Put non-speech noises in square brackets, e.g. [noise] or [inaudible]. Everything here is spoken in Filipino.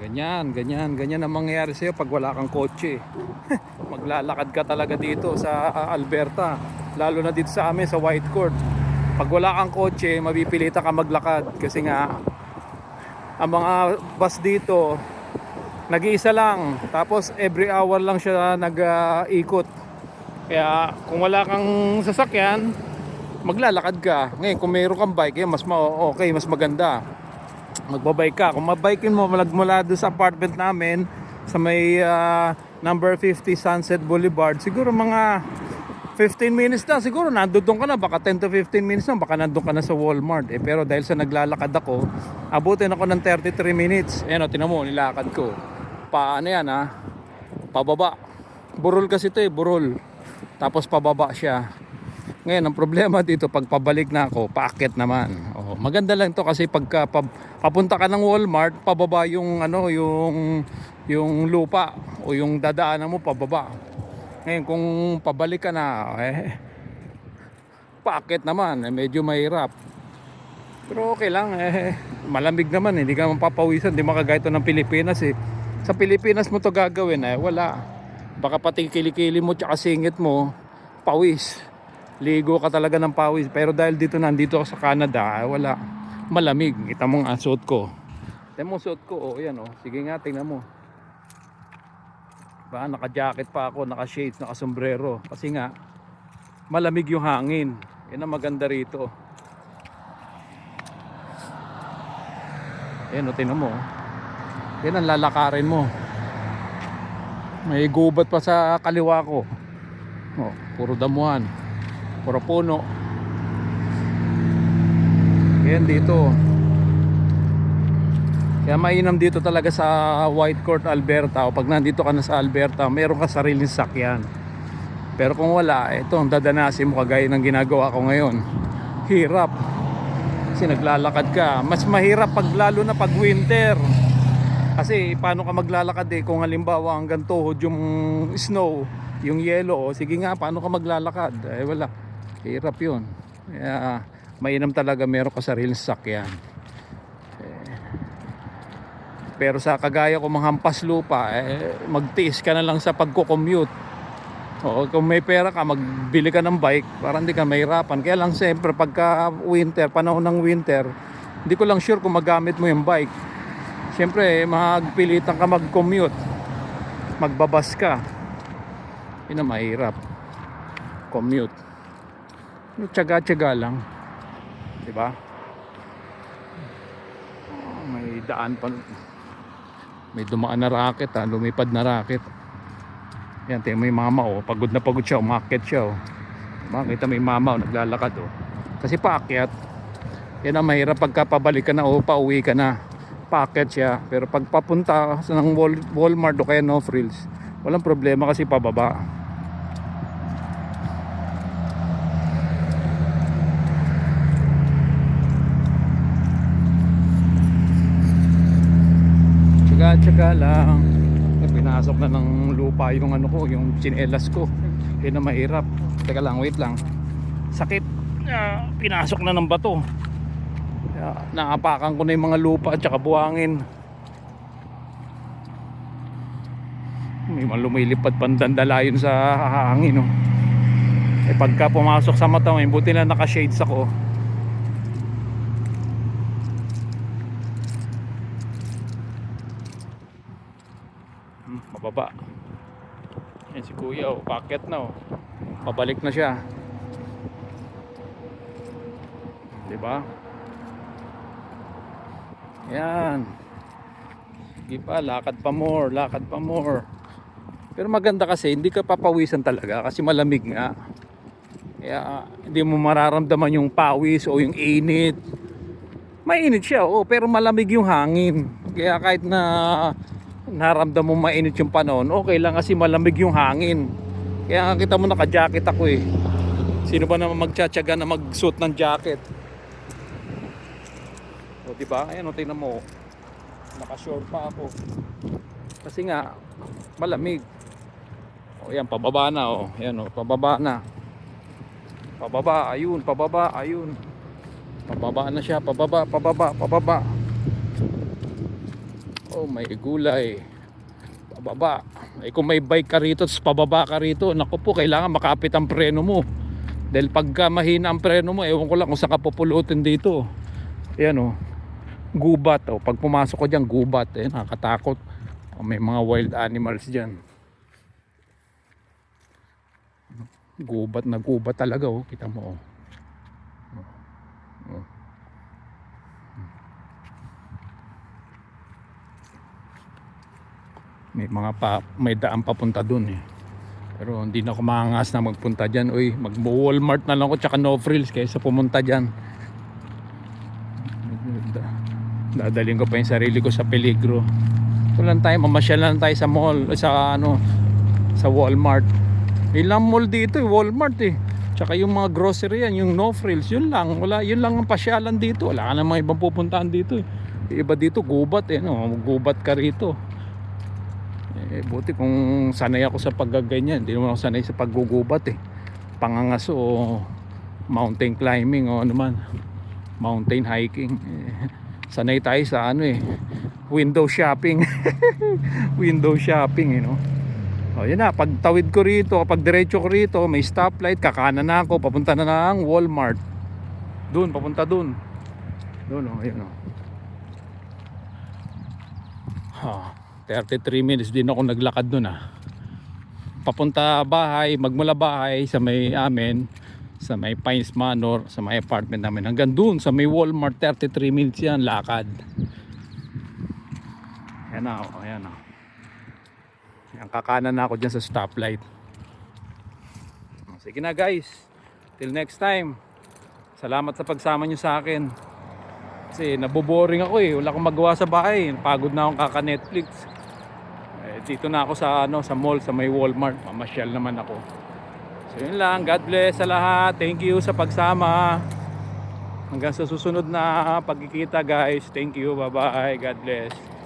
Ganyan, ganyan, ganyan ang mangyayari sa'yo pag wala kang kotse. [laughs] Maglalakad ka talaga dito sa ah, Alberta. Lalo na dito sa amin sa White Court. Pag wala kang kotse, mapipilitan ka maglakad. Kasi nga, ang mga bus dito, nag-iisa lang. Tapos every hour lang siya nag-ikot. Kaya kung wala kang sasakyan, maglalakad ka. Ngayon, kung mayroon kang bike, eh, mas ma- okay, mas maganda magbabike ka. Kung mabikin mo malag mula doon sa apartment namin sa may ah, number 50 Sunset Boulevard, siguro mga 15 minutes na, siguro nandun ka na, baka 10 to 15 minutes na, baka nandun ka na sa Walmart. Eh, pero dahil sa naglalakad ako, abutin ako ng 33 minutes. Ayan o, tinan mo, nilakad ko. Paano yan ha? Pababa. Burol kasi ito eh, burol. Tapos pababa siya. Ngayon, ang problema dito, pag pabalik na ako, paakyat naman. Maganda lang to kasi pagka pa, papunta ka ng Walmart, pababa yung ano, yung yung lupa o yung dadaanan mo pababa. Ngayon, kung pabalik ka na, eh, [laughs] paakyat naman, eh, medyo mahirap. Pero okay lang, eh, malamig naman, eh, hindi ka mapapawisan, hindi makagaya ito ng Pilipinas eh. Sa Pilipinas mo to gagawin, eh, wala. Baka pati kilikili mo tsaka singit mo, pawis ligo ka talaga ng pawis. Pero dahil dito nandito ako sa Canada eh, wala. Malamig. Kita mo ang suot ko. Tingnan mo suot ko. Oh yan oh. Sige nga tingnan mo. Ba naka jacket pa ako naka shades naka sombrero kasi nga malamig yung hangin. Yan ang maganda rito. Yan oh tingnan mo oh. yan ang lalakarin mo. May gubat pa sa kaliwa ko. Oh, puro damuhan puro puno. Yan dito. Kaya mainam dito talaga sa White Court Alberta. O pag nandito ka na sa Alberta meron ka sariling sakyan. Pero kung wala ito ang dadanasin mo kagaya ng ginagawa ko ngayon. Hirap. Kasi naglalakad ka. Mas mahirap pag lalo na pag winter. Kasi paano ka maglalakad eh? Kung halimbawa hanggang tuhod yung snow yung yellow, o sige nga, paano ka maglalakad? Eh wala, hirap yun. Kaya, mainam talaga meron ka sariling sasakyan. Eh, pero sa kagaya ko manghampas lupa, eh, magtiis ka na lang sa pagko-commute. O kung may pera ka, magbili ka ng bike para hindi ka mahirapan. Kaya lang siyempre pagka winter, panahon ng winter, hindi ko lang sure kung magamit mo yung bike. Siyempre, magpilitan ka mag-commute. Magbabas ka. Yun ang mahirap. Commute. Tsaga-tsaga lang. Di ba? Ah, may daan pa. May dumaan na racket ha. Lumipad na racket. Yan, tingnan mo yung mama oh. Pagod na pagod siya. Umakit siya oh. Makita mo yung mama oh. Naglalakad oh. Kasi paakyat. Yan ang mahirap pagka pabalik ka na o pauwi ka na. Paakyat siya. Pero pag papunta sa ng Wal- Walmart o kaya no frills, walang problema kasi pababa. Tsaga-tsaga lang. Eh, Pinasok na ng lupa yung ano ko, yung chinelas ko. Yun na mahirap. Teka lang, wait lang. Sakit. Ah, pinasok na ng bato. Kaya, naapakan ko na yung mga lupa at saka buhangin. May mga lumilipad pandandalayon sa hangin. No? Eh pagka pumasok sa mata mo, buti na naka-shades ako. Mababa. Yan si kuya, oh, packet na oh. Pabalik na siya. 'Di ba? Yan. Sige pa, lakad pa more, lakad pa more. Pero maganda kasi, hindi ka papawisan talaga kasi malamig nga. Kaya hindi mo mararamdaman yung pawis o yung init. Mainit siya, oh, pero malamig yung hangin. Kaya kahit na naramdam mo mainit yung panahon, okay lang kasi malamig yung hangin. Kaya kita mo naka-jacket ako eh. Sino ba naman magtsatsaga na mag-suit ng jacket? O, di ba? Ayan, o, tingnan mo. Naka-short pa ako. Kasi nga, malamig. O, yan, pababa na, o. Ayan, o, pababa na. Pababa, ayun, pababa, ayun. Pababa na siya, pababa, pababa, pababa. Oh, may gulay. Pababa. Eh kung may bike ka rito, tapos pababa ka rito, naku po, kailangan makapit ang preno mo. Dahil pagka mahina ang preno mo, ewan ko lang kung saan ka pupulutin dito. Ayan oh. Gubat oh. Pag pumasok ko dyan, gubat. Eh, nakakatakot. Oh, may mga wild animals dyan. Gubat na gubat talaga oh. Kita mo. Oh. May mga pa, may daan papunta dun eh. Pero hindi na ako maangas na magpunta dyan. Uy, mag-Walmart na lang ako tsaka no frills kaysa pumunta dyan. Da- Dadalhin ko pa yung sarili ko sa peligro. Ito lang tayo, mamasyal lang tayo sa mall, sa ano, sa Walmart. Ilang mall dito eh, Walmart eh. Tsaka yung mga grocery yan, yung no frills, yun lang. Wala, yun lang ang pasyalan dito. Wala ka na mga ibang pupuntahan dito eh. Iba dito, gubat eh, no? Gubat ka rito. Eh, buti kung sanay ako sa paggaganyan. Hindi naman ako sanay sa paggugubat eh. Pangangaso o mountain climbing o ano man. Mountain hiking. Eh, sanay tayo sa ano eh. Window shopping. [laughs] Window shopping eh no. O yun na, pag tawid ko rito, pag diretso ko rito, may stoplight, kakanan na ako, papunta na ng Walmart. Doon, papunta doon. Doon o, ayun o. Ha, 33 minutes din ako naglakad doon ah. Papunta bahay, magmula bahay sa may amin, sa may Pines Manor, sa may apartment namin. Hanggang doon sa may Walmart, 33 minutes yan, lakad. Ayan na, oh, ayan na. Yan, kakanan na ako dyan sa stoplight. Sige na guys. Till next time. Salamat sa pagsama nyo sa akin. Kasi naboboring ako eh. Wala akong magawa sa bahay. Pagod na akong kaka-Netflix. Eh, dito na ako sa ano sa mall sa may Walmart. Mamasyal naman ako. So yun lang. God bless sa lahat. Thank you sa pagsama. Hanggang sa susunod na pagkikita guys. Thank you. Bye bye. God bless.